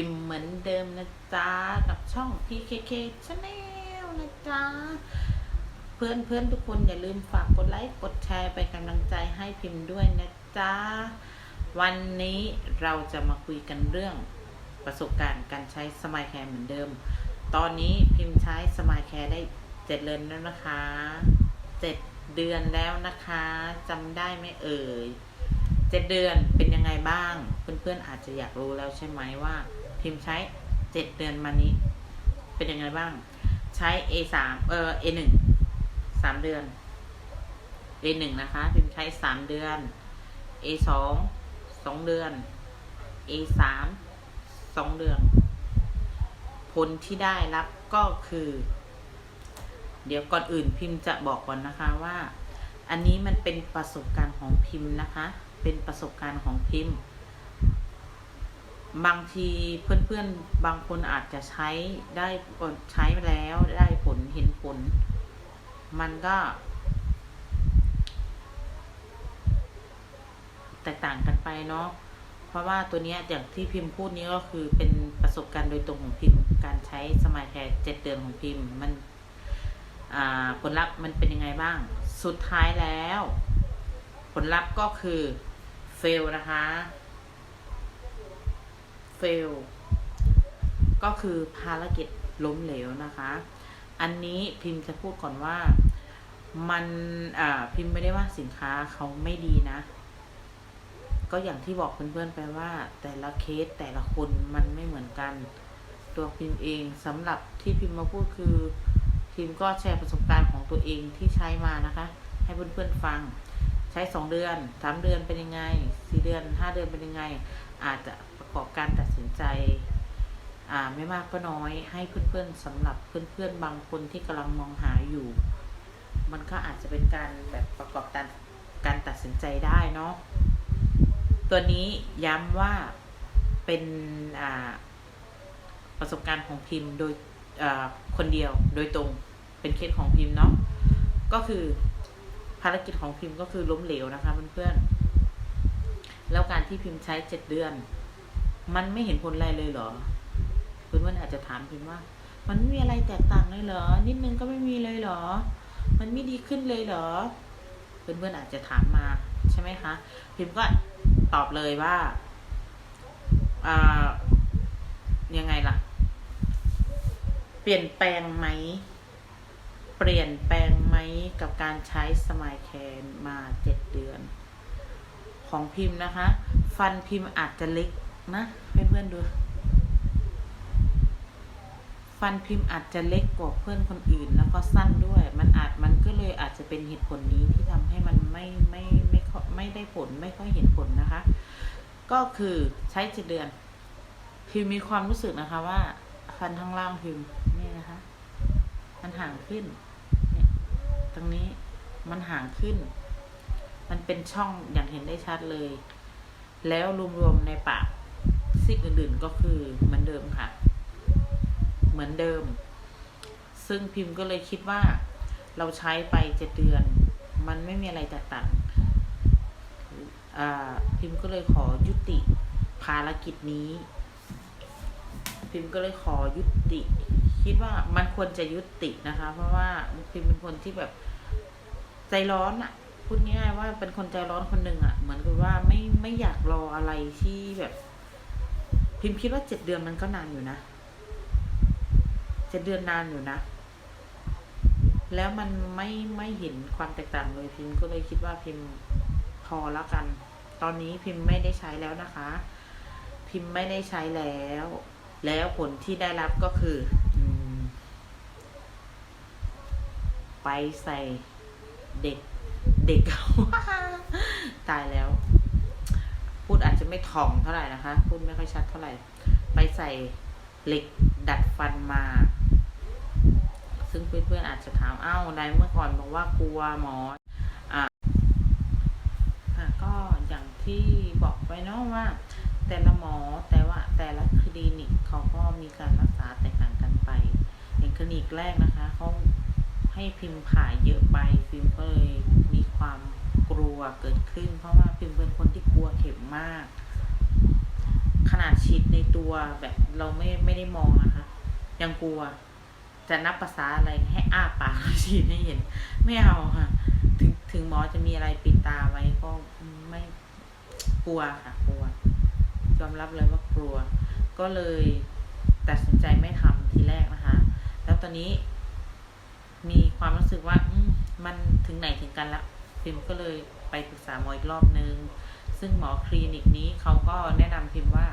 พิมพ์เหมือนเดิมนะจ๊ะ กับช่อง PKK Channel นะจ๊ะ เพื่อนเพื่อนทุกคนอย่าลืมฝากกดไลค์ กดแชร์ไปกำลังใจให้พิมพ์ด้วยนะจ๊ะ วันนี้เราจะมาคุยกันเรื่องประสบการณ์การใช้สมายแคร์เหมือนเดิม ตอนนี้พิมพ์ใช้สมายแคร์ได้เจ็ดเดือนแล้วนะคะเจ็ดเดือนแล้วนะคะจำได้ไหมเอ่ยเจ็ดเดือนเป็นยังไงบ้าง เพื่อนๆอาจจะอยากรู้แล้วใช่ไหมว่า พิมพ์ใช้เจ็ดเดือนมานี้ เป็นยังไงบ้าง ใช้ A สามเออ A หนึ่งสามเดือน A หนึ่งนะคะ พิมพ์ใช้สามเดือน A สองสองเดือน A สามสองเดือน ผลที่ได้รับก็คือ เดี๋ยวก่อนอื่นพิมพ์จะบอกก่อนนะคะว่า อันนี้มันเป็นประสบการณ์ของพิมพ์นะคะ เป็นประสบการณ์ของพิมพ์ บางทีเพื่อนๆ บางคนอาจจะใช้ได้ใช้แล้วได้ผลเห็นผล มันก็ แตกต่างกันไปเนาะเพราะว่าตัวเนี้ยอย่างที่พิมพ์พูดนี้ก็คือเป็นประสบการณ์โดยตรงของพิมพ์ การใช้สมัยแคร์เจ็ดเดือนของพิมพ์ มันผลลัพธ์มันเป็นยังไงบ้าง สุดท้ายแล้ว ผลลัพธ์ก็คือเฟลนะคะ เฟลก็คือภารกิจล้มเหลวนะคะ อันนี้พิมพ์จะพูดก่อนว่ามันอ่าพิมพ์ไม่ได้ว่าสินค้าเขาไม่ดีนะ ก็อย่างที่บอกเพื่อนๆไปว่า แต่ละเคสแต่ละคนมันไม่เหมือนกัน ตัวพิมพ์เองสำหรับที่พิมพ์มาพูดคือ พิมพ์ก็แชร์ประสบการณ์ของตัวเองที่ใช้มานะคะ ให้เพื่อนๆฟัง ใช้สองเดือนสามเดือนเป็นยังไงสี่เดือนห้าเดือนเป็นยังไง อาจจะ ประกอบการตัดสินใจไม่มากก็น้อยให้เพื่อนๆสำหรับเพื่อนๆบางคนที่กำลังมองหาอยู่ มันก็อาจจะเป็นการแบบประกอบการการตัดสินใจได้เนาะตัวนี้ย้ำว่าเป็นประสบการณ์ของพิมพ์โดยคนเดียวโดยตรงเป็นเคสของพิมพ์เนาะก็คือภารกิจของพิมพ์ก็คือล้มเหลวนะคะเพื่อนๆแล้วการที่พิมพ์ใช้เจ็ดเดือน มันไม่เห็นผลอะไรเลยเหรอเพื่อนอาจจะถามพิมว่า มันไม่มีอะไรแตกต่างเลยเหรอ นิดนึงก็ไม่มีเลยเหรอ มันไม่ดีขึ้นเลยเหรอ เพื่อนๆอาจจะถามมาใช่ไหมคะพิมก็ตอบเลยว่าอ่ายังไงล่ะ เปลี่ยนแปลงไหม เปลี่ยนแปลงไหมกับการใช้สมายแคนมาเจ็ดเดือน ของพิมพ์นะคะ ฟันพิมพ์อาจจะเล็ก นะเพื่อนๆดู ฟันพิมพ์อาจจะเล็กกว่าเพื่อนคนอื่น แล้วก็สั้นด้วย มันอาจมันก็เลยอาจจะเป็นเหตุผลนี้ที่ทำให้มันไม่ไม่ไม่ไม่ได้ผลไม่ค่อยเห็นผลนะคะ ก็คือใช้เจ็ดเดือน พิมมีความรู้สึกนะคะว่า ฟันข้างล่างพิมพ์นี่นะคะ มันห่างขึ้นเนี่ยตรงนี้มันห่างขึ้น มันเป็นช่องอย่างเห็นได้ชัดเลย แล้วรวมๆในปาก ซีกอื่นๆก็คือเหมือนเดิมค่ะ เหมือนเดิม ซึ่งพิมพ์ก็เลยคิดว่า เราใช้ไปเจ็ดเดือน มันไม่มีอะไรแตกต่างพิมพ์ก็เลยขอยุติภารกิจนี้ พิมพ์ก็เลยขอยุติ คิดว่ามันควรจะยุตินะคะ เพราะว่าพิมพ์เป็นคนที่แบบใจร้อนอะพูดง่ายๆว่าเป็นคนใจร้อนคนหนึ่งอะเหมือนกับว่าไม่ไม่อยากรออะไรที่แบบ พิมพ์คิดว่าเจ็ดเดือนมันก็นานอยู่นะเจ็ดเดือนนานอยู่นะ แล้วมันไม่ไม่เห็นความแตกต่างเลยพิมพ์ก็เลยคิดว่าพิมพ์พอแล้วกัน ตอนนี้พิมพ์ไม่ได้ใช้แล้วนะคะ พิมพ์ไม่ได้ใช้แล้ว แล้วผลที่ได้รับก็คืออไปใส่เด็กเด็กตายแล้ว พูดอาจจะไม่ถ่องเท่าไหร่นะคะ พูดไม่ค่อยชัดเท่าไหร่ ไปใส่เหล็กดัดฟันมา ซึ่งเพื่อนๆอาจจะถามอ้าวในเมื่อก่อนบอกว่ากลัวหมออ่าค่ะก็อย่างที่บอกไปเนาะว่า แต่ละหมอแต่ว่าแต่ละคลินิกเขาก็มีการรักษาแตกต่างกันไป อย่างคลินิกแรกนะคะเขาให้พิมพ์ผ่าเยอะไปพิมพ์ก็เลยมีความกลัวเกิดขึ้น เพราะว่าพิมพ์เป็นคนที่ เข็มมาก ขนาดฉีดในตัวแบบเราไม่ไม่ได้มองนะคะ ยังกลัว จะนับภาษาอะไรให้อ้าปากฉีดให้เห็น ไม่เอาค่ะ ถึงถึงหมอจะมีอะไรปิดตาไว้ก็ไม่กลัวค่ะ กลัวยอมรับเลยว่ากลัว ก็เลยตัดสินใจไม่ทำทีแรกนะคะ แล้วตอนนี้ มีความรู้สึกว่า อืมมันถึงไหนถึงกันละพิมก็เลยไปปรึกษาหมออีกรอบนึง ซึ่งหมอคลินิกนี้เขาก็แนะนำพิมพ์ว่า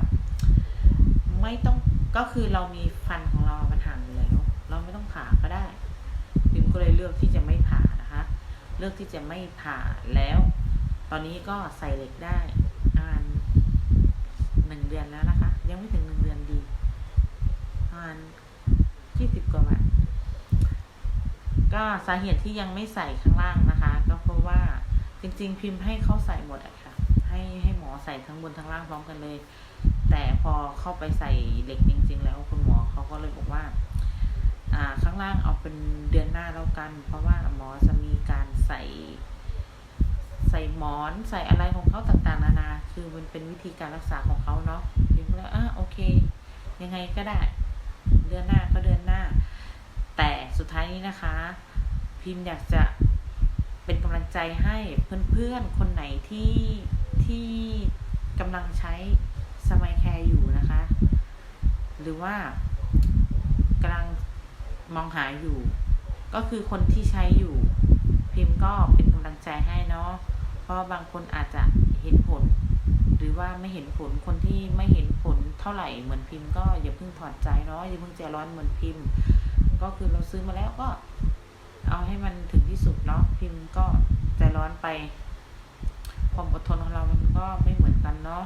ไม่ต้องก็คือเรามีฟันของเรามันห่างอยู่แล้ว เราไม่ต้องผ่าก็ได้ พิมก็เลยเลือกที่จะไม่ผ่านะคะ เลือกที่จะไม่ผ่าแล้ว ตอนนี้ก็ใส่เหล็กได้ประมาณหนึ่งเดือนแล้วนะคะ ยังไม่ถึงหนึ่งเดือนดีประมาณยี่สิบกว่าวันก็สาเหตุที่ยังไม่ใส่ข้างล่างนะคะ ก็เพราะว่าจริง ๆ พิมพ์ให้เขาใส่หมดอะค่ะ ให้ให้หมอใส่ทั้งบนทั้งล่างพร้อมกันเลย แต่พอเข้าไปใส่เหล็กจริง ๆ แล้วคุณหมอเขาก็เลยบอกว่า อ่าข้างล่างเอาเป็นเดือนหน้าแล้วกัน เพราะว่าหมอจะมีการใส่ ใส่หมอนใส่อะไรของเขาต่างๆ นานา คือมันเป็นวิธีการรักษาของเขาเนาะพิมก็เลยอะโอเค ยังไงก็ได้ เดือนหน้าก็เดือนหน้า แต่สุดท้ายนี้นะคะ พิมพ์อยากจะเป็นกำลังใจให้เพื่อนๆ คนไหนที่ ที่กำลังใช้สมัยแคร์อยู่นะคะ หรือว่ากำลังมองหาอยู่ ก็คือคนที่ใช้อยู่ พิมพ์ก็เป็นกำลังใจให้เนาะเพราะบางคนอาจจะเห็นผล หรือว่าไม่เห็นผลคนที่ไม่เห็นผลเท่าไหร่เหมือนพิมพ์ก็อย่าเพิ่งถอดใจเนาะอย่าเพิ่งใจร้อนเหมือนพิมพ์ ก็คือเราซื้อมาแล้วก็ เอาให้มันถึงที่สุดเนาะพิมพ์ก็ใจร้อนไป ความอดทนของเรามันก็ไม่เหมือนกันเนาะ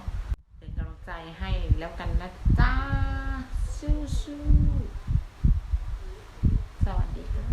เป็นกำลังใจให้แล้วกันนะจ้าสู้ๆสวัสดีค่ะ